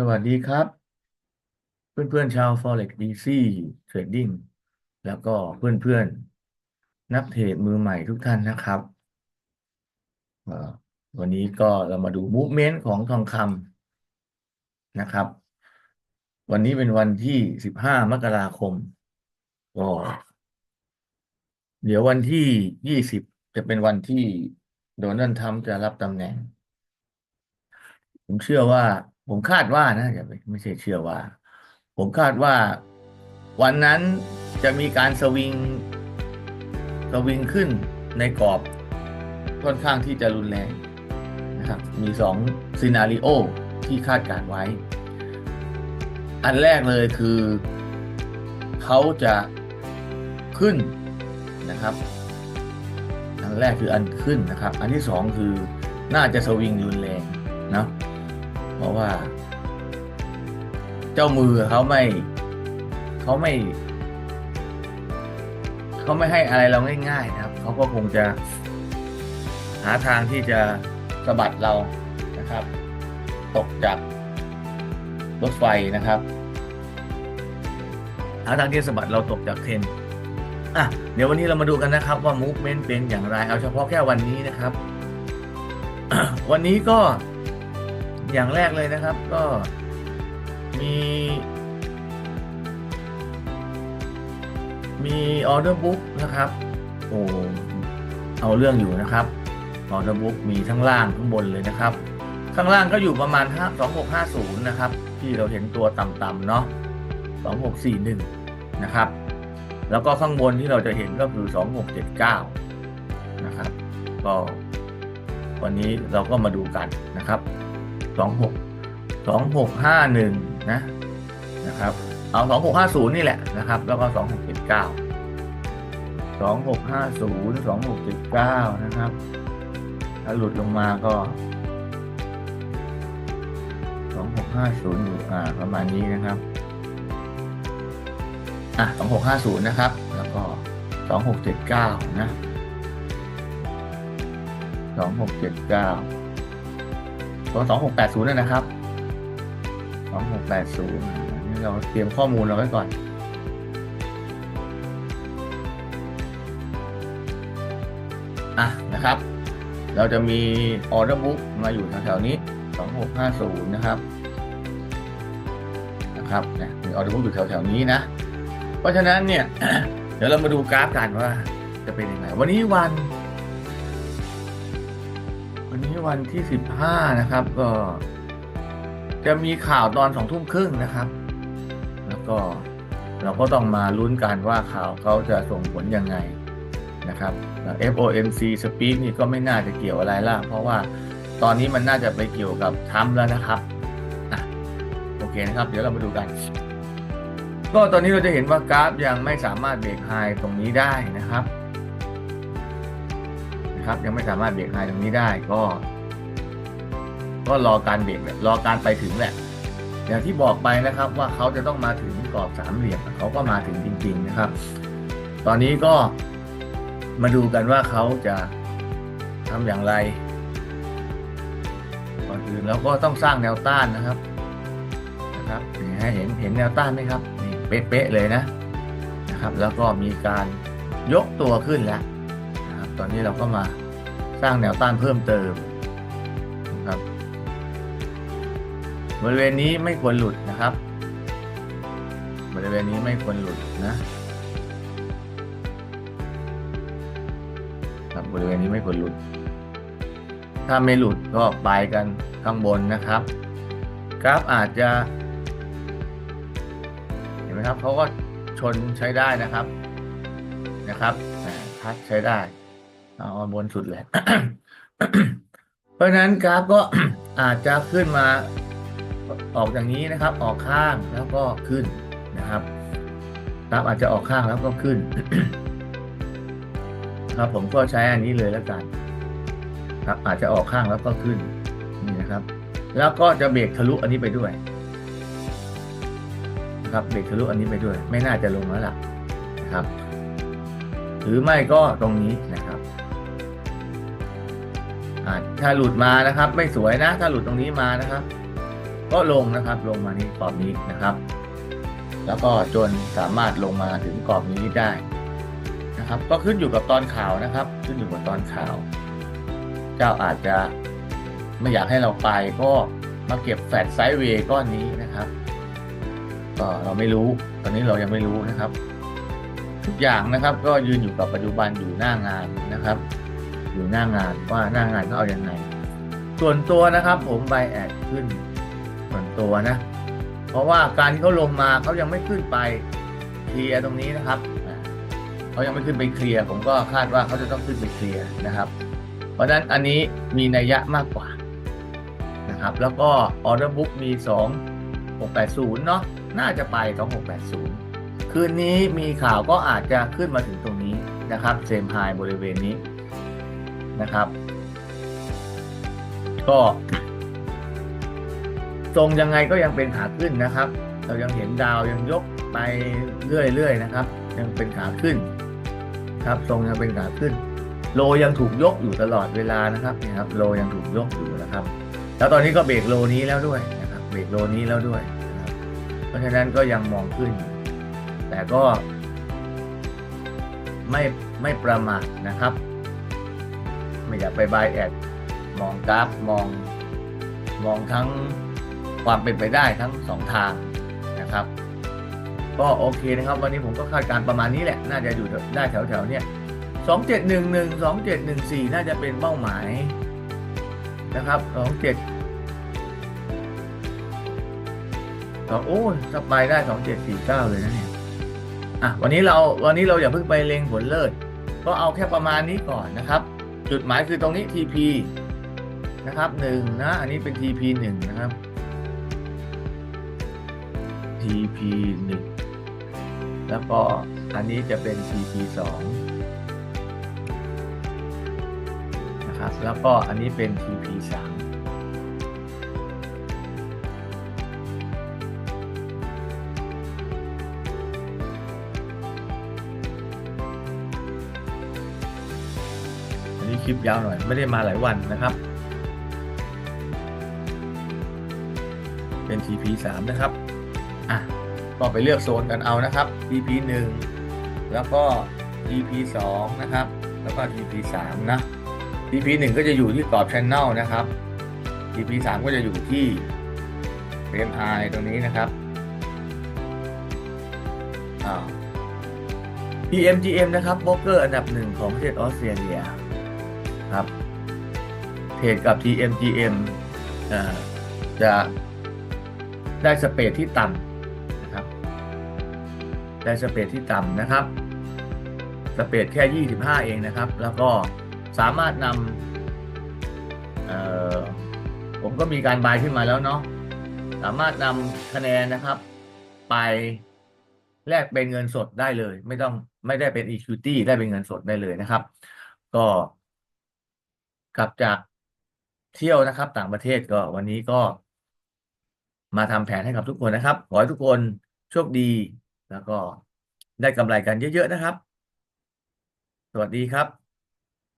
สวัสดีครับ เพื่อนๆชาว Forex Easy Trading แล้วก็เพื่อนๆ นักเทรดมือใหม่ทุกท่านนะครับวันนี้ก็เรามาดู movement ของทองคำนะครับ วันนี้เป็นวันที่ 15 มกราคมก็เดี๋ยววันที่ 20 จะเป็นวันที่โดนัลด์ทรัมป์จะรับตำแหน่ง ผมเชื่อว่า ผมคาดว่านะอย่าไปไม่ใช่เชื่อว่า ผมคาดว่าวันนั้นจะมีการสวิงสวิงขึ้นในกรอบค่อนข้างที่จะรุนแรงนะครับมีสองซีนารีโอที่คาดการไว้ อันแรกเลยคือเขาจะขึ้นนะครับ อันแรกคืออันขึ้นนะครับ อันที่สองคือน่าจะสวิงรุนแรง เพราะว่า เจ้ามือเขาไม่เขาไม่เขาไม่ให้อะไรเราง่ายๆนะครับเขาก็คงจะ หาทางที่จะสะบัดเรานะครับ ตกจากรถไฟนะครับ หาทางที่สะบัดเราตกจากเทรนอะเดี๋ยววันนี้เรามาดูกันนะครับว่า movement เป็นอย่างไร เอาเฉพาะแค่วันนี้นะครับ วันนี้ก็ อย่างแรกเลยนะครับก็มี มีออเดอร์บุ๊กนะครับโอ้เอาเรื่องอยู่นะครับออเดอร์บุ๊กมีทั้งล่างทั้งบนเลยนะครับ ข้างล่างก็อยู่ประมาณ5 2650 นะครับ ที่เราเห็นตัวต่ำๆเนาะ2641 นะครับ แล้วก็ข้างบนที่เราจะเห็นก็คือ 2679 นะครับ ก็วันนี้เราก็มาดูกันนะครับ 26 2651 นะนะครับ เอา 2650 นี่แหละนะครับ แล้วก็ 2679 2650 2679 นะครับ ถ้าหลุดลงมาก็ 2650อยู่อ่าประมาณนี้นะครับ อะ 2650 นะครับ แล้วก็ 2679 นะ 2679 ตัวสองหกแปดศูนย์นะครับสองหกแปดศูนย์นี่เราเตรียมข้อมูลเราไว้ก่อนอะนะครับ เราจะมีออเดอร์บุ๊กมาอยู่แถวๆนี้สองหกห้าศูนย์นะครับนะครับเนี่ยมีออเดอร์บุ๊กอยู่แถวๆนี้นะ เพราะฉะนั้นเนี่ย เดี๋ยวเรามาดูกราฟกันว่าจะเป็นยังไงวันนี้วัน วันนี้วันที่สิบห้านะครับ ก็จะมีข่าวตอนสองทุ่มครึ่งนะครับ แล้วก็เราก็ต้องมาลุ้นกันว่าข่าวเขาจะส่งผลยังไงนะครับ FOMC speak นี่ก็ไม่น่าจะเกี่ยวอะไรละเพราะว่าตอนนี้มันน่าจะไปเกี่ยวกับทรัมป์แล้วนะครับอโอเคนะครับ เดี๋ยวเรามาดูกัน ก็ตอนนี้เราจะเห็นว่ากราฟยังไม่สามารถเบรกไฮตรงนี้ได้นะครับ นะครับ ยังไม่สามารถเบรกไฮตรงนี้ได้ก็ ก็รอการเบรกแหละรอการไปถึงแหละ อย่างที่บอกไปนะครับว่าเขาจะต้องมาถึงกรอบสามเหลี่ยมเขาก็มาถึงจริง ๆนะครับ ตอนนี้ก็มาดูกันว่าเขาจะทำอย่างไรก่อนอื่นเราก็ต้องสร้างแนวต้านนะครับนะครับนี่เห็นเห็นแนวต้านไหมครับนี่เป๊ะๆเลยนะนะครับ แล้วก็มีการยกตัวขึ้นแล้ว ตอนนี้เราก็มาสร้างแนวต้านเพิ่มเติมนะครับบริเวณนี้ไม่ควรหลุดนะครับ บริเวณนี้ไม่ควรหลุดนะครับบริเวณนี้ไม่ควรหลุด ถ้าไม่หลุดก็ไปกันข้างบนนะครับ กราฟอาจจะเห็นไหมครับเขาก็ชนใช้ได้นะครับนะครับทัดใช้ได้ เอาบนสุดเลย เพราะนั้นกราฟก็อาจจะขึ้นมาออกอย่างนี้นะครับ ออกข้างแล้วก็ขึ้นนะครับกราฟอาจจะออกข้างแล้วก็ขึ้น ครับผมก็ใช้อันนี้เลยแล้วกัน ครับอาจจะออกข้างแล้วก็ขึ้นนี่นะครับ แล้วก็จะเบรกทะลุอันนี้ไปด้วยครับเบรกทะลุอันนี้ไปด้วย ไม่น่าจะลงแล้วล่ะนะครับ หรือไม่ก็ตรงนี้นะครับ ถ้าหลุดมานะครับ ไม่สวยนะ ถ้าหลุดตรงนี้มานะครับ ก็ลงนะครับ ลงมานี้กรอบนี้นะครับ แล้วก็จนสามารถลงมาถึงกรอบนี้ได้นะครับ ก็ขึ้นอยู่กับตอนข่าวนะครับ ขึ้นอยู่กับตอนข่าว เจ้าอาจจะไม่อยากให้เราไปก็มาเก็บแฟลตไซด์เวย์ก้อนนี้นะครับ ก็เราไม่รู้ ตอนนี้เรายังไม่รู้นะครับ ทุกอย่างนะครับก็ยืนอยู่กับปัจจุบันอยู่หน้างานนะครับ อยู่หน้างานว่าหน้างานเขาเอาอยังไง ส่วนตัวนะครับผมไบแอดขึ้น ส่วนตัวนะ เพราะว่าการที่เขาลงมาเขายังไม่ขึ้นไปเคลียร์ตรงนี้นะครับเขายังไม่ขึ้นไปเคลียร์ผมก็คาดว่าเขาจะต้องขึ้นไปเคลียร์นะครับ เพราะฉะนั้นอันนี้มีนัยยะมากกว่านะครับ แล้วก็ออเดอร์บุ๊กมี 2680 เนาะน่าจะไป 2680 คืนนี้มีข่าวก็อาจจะขึ้นมาถึงตรงนี้นะครับเซมไฮบริเวณนี้ นะครับ ก็ทรงยังไงก็ยังเป็นขาขึ้นนะครับ เรายังเห็นดาวยังยกไปเรื่อยๆนะครับ ยังเป็นขาขึ้น ครับ ทรงยังเป็นขาขึ้น โลยังถูกยกอยู่ตลอดเวลานะครับนี่ครับ โลยังถูกยกอยู่นะครับ แล้วตอนนี้ก็เบรกโลนี้แล้วด้วยนะครับ เบรกโลนี้แล้วด้วยนะครับ เพราะฉะนั้นก็ยังมองขึ้น แต่ก็ไม่ไม่ประมาทนะครับ ไม่อยากไปบายแอดมองกราฟมองมองทั้งความเป็นไปได้ทั้งสองทางนะครับ ก็โอเคนะครับ วันนี้ผมก็คาดการประมาณนี้แหละ น่าจะอยู่ได้แถวแถวๆเนี้ยสองเจ็ดหนึ่งหนึ่งสองเจ็ดหนึ่งสี่น่าจะเป็นเป้าหมายนะครับสองเจ็ดสองโอ้ยสบายได้สองเจ็ดสี่เก้าเลยนะเนี่ยอะวันนี้เราวันนี้เราอย่าเพิ่งไปเล็งผลเลิศก็เอาแค่ประมาณนี้ก่อนนะครับ จุดหมายคือตรงนี้ TP นะครับหนึ่งนะ อันนี้เป็น TP หนึ่งนะครับ TP หนึ่งแล้วก็อันนี้จะเป็น TP สองนะครับ แล้วก็อันนี้เป็น TP สาม ลิปยาวหน่อย ไม่ได้มาหลายวันนะครับ เป็น TP สามนะครับ อะ ก็ไปเลือกโซนกันเอานะครับ TP หนึ่งแล้วก็ TP สองนะครับ แล้วก็ TP สามนะ TP หนึ่งก็จะอยู่ที่กรอบ Channel นะครับ TP สามก็จะอยู่ที่ Frame High ตรงนี้นะครับอ้า PMGM นะครับโบรกเกอร์อันดับหนึ่งของประเทศออสเตรเลีย ครับ เทรดกับ TMGM จะได้สเปรดที่ต่ำนะครับ ได้สเปรดที่ต่ำนะครับ สเปรดแค่ 25 เองนะครับ แล้วก็สามารถนำผมก็มีการบายขึ้นมาแล้วเนาะ สามารถนำคะแนนนะครับ ไปแลกเป็นเงินสดได้เลย ไม่ต้องไม่ได้เป็น equity ได้เป็นเงินสดได้เลยนะครับ ก็ กลับจากเที่ยวนะครับ ต่างประเทศก็วันนี้ก็ มาทำแผนให้กับทุกคนนะครับ ขอให้ทุกคนโชคดี แล้วก็ได้กำไรกันเยอะ ๆ นะครับ สวัสดีครับ